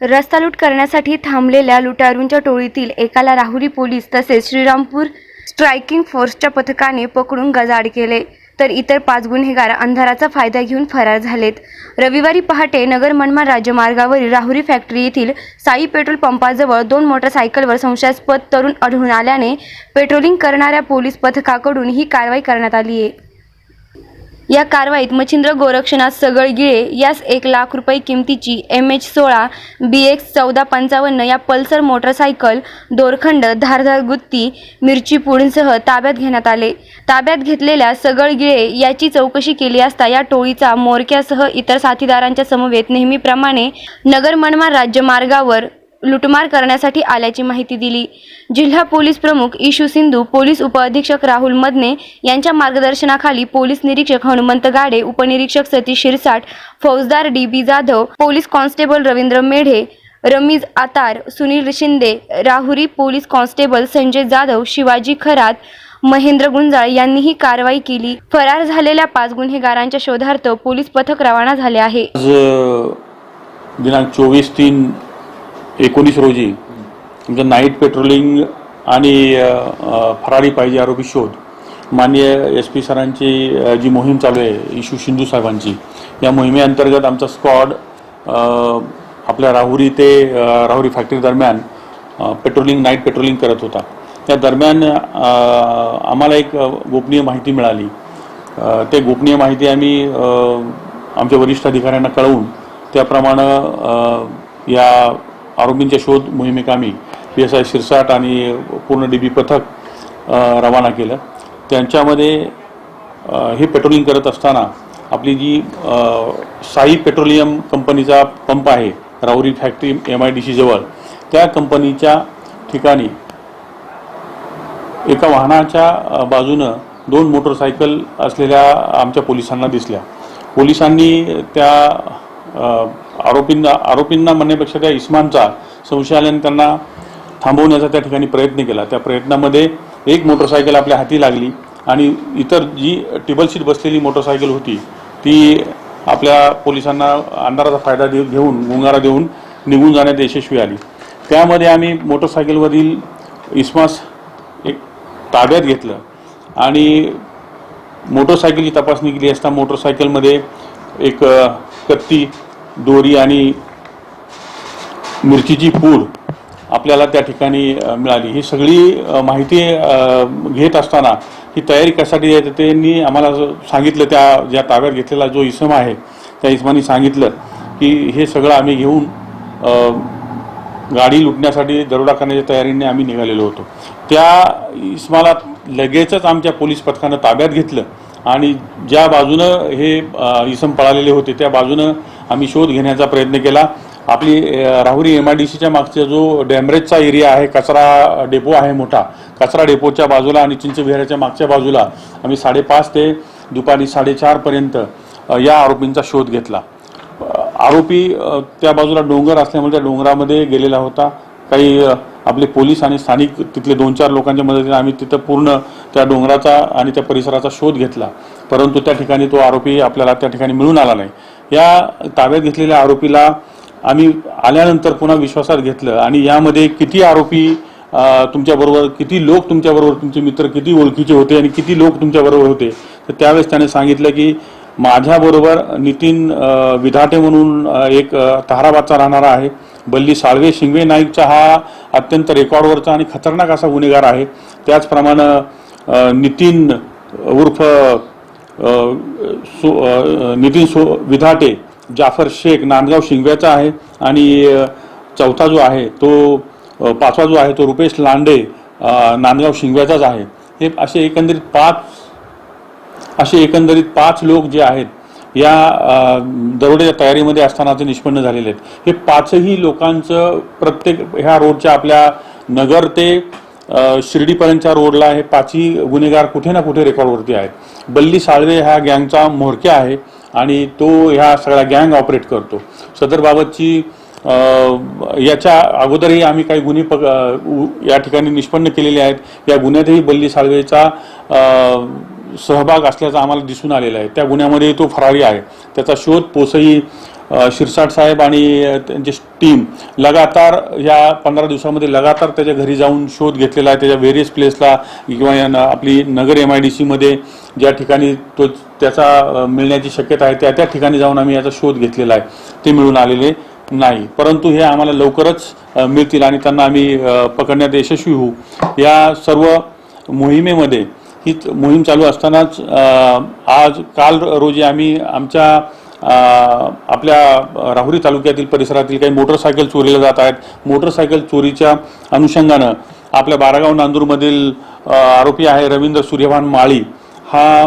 रस्ता लूट करण्यासाठी थांबलेल्या लुटारूंच्या टोळीतील एकाला राहुरी पोलीस तसेच श्रीरामपूर स्ट्रायकिंग फोर्सच्या पथकाने पकडून गजाड केले. तर इतर पाच गुन्हेगार अंधाराचा फायदा घेऊन फरार झालेत. रविवारी पहाटे नगर मनमाड राज्यमार्गावरील राहुरी फॅक्टरी येथील साई पेट्रोल पंपाजवळ दोन मोटरसायकलवर संशयास्पद तरुण आढळून आल्याने पेट्रोलिंग करणाऱ्या पोलीस पथकाकडून ही कारवाई करण्यात आली आहे. या कारवाईत मच्छिंद्र गोरक्षनाथ सगळगिळे यास एक लाख रुपये किमतीची एम एच सोळा बी एक्स चौदा पंचावन्न या पल्सर मोटरसायकल दोरखंड धारधार गुत्ती मिरची पुडींसह ताब्यात घेण्यात आले. ताब्यात घेतलेल्या सगळगिळे याची चौकशी केली असता या टोळीचा मोरक्यासह इतर साथीदारांच्या समवेत नेहमीप्रमाणे नगर मनमाड राज्यमार्गावर लुटमार करण्यासाठी आल्याची माहिती दिली. जिल्हा पोलीस प्रमुख इशू सिंधू पोलीस उपअधीक्षक राहुल मदने यांच्या मार्गदर्शनाखाली पोलीस निरीक्षक हनुमंत गाडे उपनिरीक्षक सतीश शिरसाट फौजदार D B Jadhav police constable Ravindra Medhe Rameez Atar Sunil Shinde Rahuri police constable Sanjay Jadhav Shivaji Kharat Mahendra Gunjal यांनी ही कारवाई केली. फरार झालेल्या पाच गुन्हेगारांच्या शोधार्थ पोलीस पथक रवाना झाले आहे. दिनांक चोवीस तीन एकोणीस रोजी तुमचं नाईट पेट्रोलिंग आणि फराळी फरारी पाहिजे आरोपी शोध. माननीय एस पी सरांची जी मोहीम चालू आहे इशू शिंदू साहेबांची या मोहिमेअंतर्गत आमचा स्क्वॉड आपल्या राहुरी ते राहुरी फॅक्टरी दरम्यान पेट्रोलिंग नाईट पेट्रोलिंग करत होता. त्या दरम्यान आम्हाला एक गोपनीय माहिती मिळाली. ते गोपनीय माहिती आम्ही आमच्या वरिष्ठ अधिकाऱ्यांना कळवून त्याप्रमाणे या आरोपींच्या शोध मोहिमेकामी पी एस आय शिरसाट आणि पूर्ण डी बी पथक रवाना केलं. त्यांच्यामध्ये हे पेट्रोलिंग करत असताना आपली जी साई पेट्रोलियम कंपनीचा पंप आहे Rahuri factory M I D C जवळ त्या कंपनीच्या ठिकाणी एका वाहनाच्या बाजूनं दोन मोटरसायकल असलेल्या आमच्या पोलिसांना दिसल्या. पोलिसांनी त्या आरोपींना आरोपींना म्हणण्यापेक्षा त्या इस्मानचा संशयाल्याने त्यांना थांबवण्याचा त्या ठिकाणी प्रयत्न केला. त्या प्रयत्नामध्ये एक मोटरसायकल आपल्या हाती लागली आणि इतर जी टेबल सीट बसलेली मोटरसायकल होती ती आपल्या पोलिसांना अंधाराचा फायदा देऊ घेऊन गुंगारा देऊन निघून जाण्यात यशस्वी आली. त्यामध्ये आम्ही मोटरसायकलवरील इस्मास एक ताब्यात घेतलं आणि मोटरसायकलची तपासणी केली असता मोटरसायकलमध्ये एक कत्ती दोरी आणि मिरचीची पूड आपल्याला त्या ठिकाणी मिळाली. ही सगळी माहिती घेत असताना ही तयारी कशासाठी आहे? त्यांनी आम्हाला सांगितलं त्या ज्या ताब्यात घेतलेला जो इसम आहे त्या इसमाने सांगितलं की हे सगळं आम्ही घेऊन गाडी लुटण्यासाठी दरोडा करण्याच्या तयारीने आम्ही निघालेलो होतो. त्या इसमाला लगेचच आमच्या पोलीस पथकानं ताब्यात घेतलं आणि ज्या बाजूनं हे इसम पळालेले होते त्या बाजूनं आम्ही शोध घेण्याचा प्रयत्न केला. आपली राहुरी एम आय डी सीच्या मागचा जो डॅमरेजचा एरिया आहे कचरा डेपो आहे मोठा. कचरा डेपोच्या बाजूला आणि चिंचविहाराच्या मागच्या बाजूला आम्ही साडेपाच ते दुपारी साडेचारपर्यंत या आरोपींचा शोध घेतला. आरोपी त्या बाजूला डोंगर असल्यामुळे त्या डोंगरामध्ये गेलेला होता. काही आपले पोलीस आणि स्थानिक तिथले दोन चार लोकांच्या मदतीने आम्ही तिथं पूर्ण त्या डोंगराचा आणि त्या परिसराचा शोध घेतला. परंतु त्या ठिकाणी तो आरोपी आपल्याला त्या ठिकाणी मिळून आला नाही. या ताब्यात घेतलेल्या आरोपीला आम्ही आल्यानंतर पुन्हा विश्वासात घेतलं आणि यामध्ये किती आरोपी तुमच्याबरोबर किती लोक तुमच्याबरोबर तुमचे मित्र किती ओळखीचे होते आणि किती लोक तुमच्याबरोबर होते तर त्यावेळेस त्याने सांगितलं की माझ्याबरोबर नितीन विधाटे म्हणून एक ताराबादचा राहणारा आहे. बल्ली साळवे शिंगवे नाईकचा हा अत्यंत रेकॉर्डवरचा आणि खतरनाक असा गुन्हेगार आहे. त्याचप्रमाणे नितीन उर्फ सो नितीन सो विधाटे जाफर शेख नांदगाव शिंगव्याचा आहे आणि चौथा जो आहे तो पाचवा जो आहे तो रुपेश लांडे नांदगाव शिंगव्याचाच आहे. हे असे एकंदरीत पाच असे एकंदरीत पाच लोक जे आहेत या दरोड्याच्या तयारीमध्ये असताना ते निष्पन्न झालेले आहेत. हे पाचही लोकांचं प्रत्येक ह्या रोडच्या आपल्या नगर ते शिर्डीपर्यंतच्या रोडला हे पाचही गुन्हेगार कुठे ना कुठे रेकॉर्डवरती आहेत. बल्ली साळवे ह्या गँगचा म्होरक्या आहे आणि तो ह्या सगळ्या गँग ऑपरेट करतो. सदरबाबतची याच्या अगोदरही आम्ही काही गुन्हे पक या ठिकाणी निष्पन्न केलेले आहेत. या गुन्ह्यातही बल्ली साळवेचा सहभाग असल्याचा आम्हाला दिसून आलेला आहे. त्या गुन्ह्यामध्ये तो फरारी आहे. त्याचा शोध पोसई शिरसाट साहेब आणि त्यांची टीम लगातार या पंधरा दिवसामध्ये लगातार त्याच्या घरी जाऊन शोध घेतलेला आहे. त्याच्या व्हेरियस प्लेसला किंवा या न- आपली नगर एम आय डी सीमध्ये ज्या ठिकाणी तो त्याचा मिळण्याची शक्यता आहे त्या त्या ठिकाणी जाऊन आम्ही याचा शोध घेतलेला आहे. ते मिळून आलेले नाही. परंतु हे आम्हाला लवकरच मिळतील आणि त्यांना आम्ही पकडण्यात यशस्वी होऊ. या सर्व मोहिमेमध्ये ही मोहीम चालू असतानाच आज काल रोजी आम्ही आमच्या आपल्या राहुरी तालुक्यातील परिसरातील काही मोटरसायकल चोरीला जात आहेत. मोटरसायकल चोरीच्या अनुषंगानं आपल्या बारागाव नांदूरमधील आरोपी आहे रवींद्र सूर्यभान माळी. हा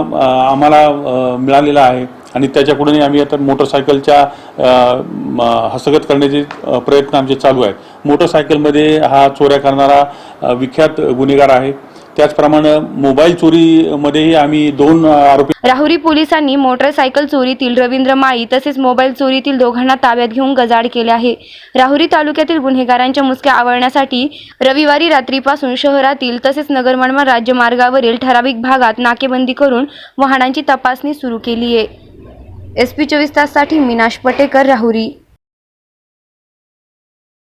आम्हाला मिळालेला आहे आणि त्याच्याकडूनही आम्ही आता मोटरसायकलच्या म, हस्तगत करण्याचे प्रयत्न आमचे चालू आहेत. मोटरसायकलमध्ये हा चोऱ्या करणारा विख्यात गुन्हेगार आहे. त्याचप्रमाणे मोबाईल चोरीमध्येही आम्ही दोन आरोपी राहुरी पोलिसांनी मोटरसायकल चोरीतील रवींद्र माळी तसेच मोबाईल चोरीतील दोघांना ताब्यात घेऊन गजाड केले आहे. राहुरी तालुक्यातील गुन्हेगारांच्या मुसक्या आवळण्यासाठी रविवारी रात्रीपासून शहरातील तसेच नगरमनमाड राज्यमार्गावरील ठराविक भागात नाकेबंदी करून वाहनांची तपासणी सुरू केली आहे. एस पी चोवीस ताससाठी मीनाश पटेकर राहुरी.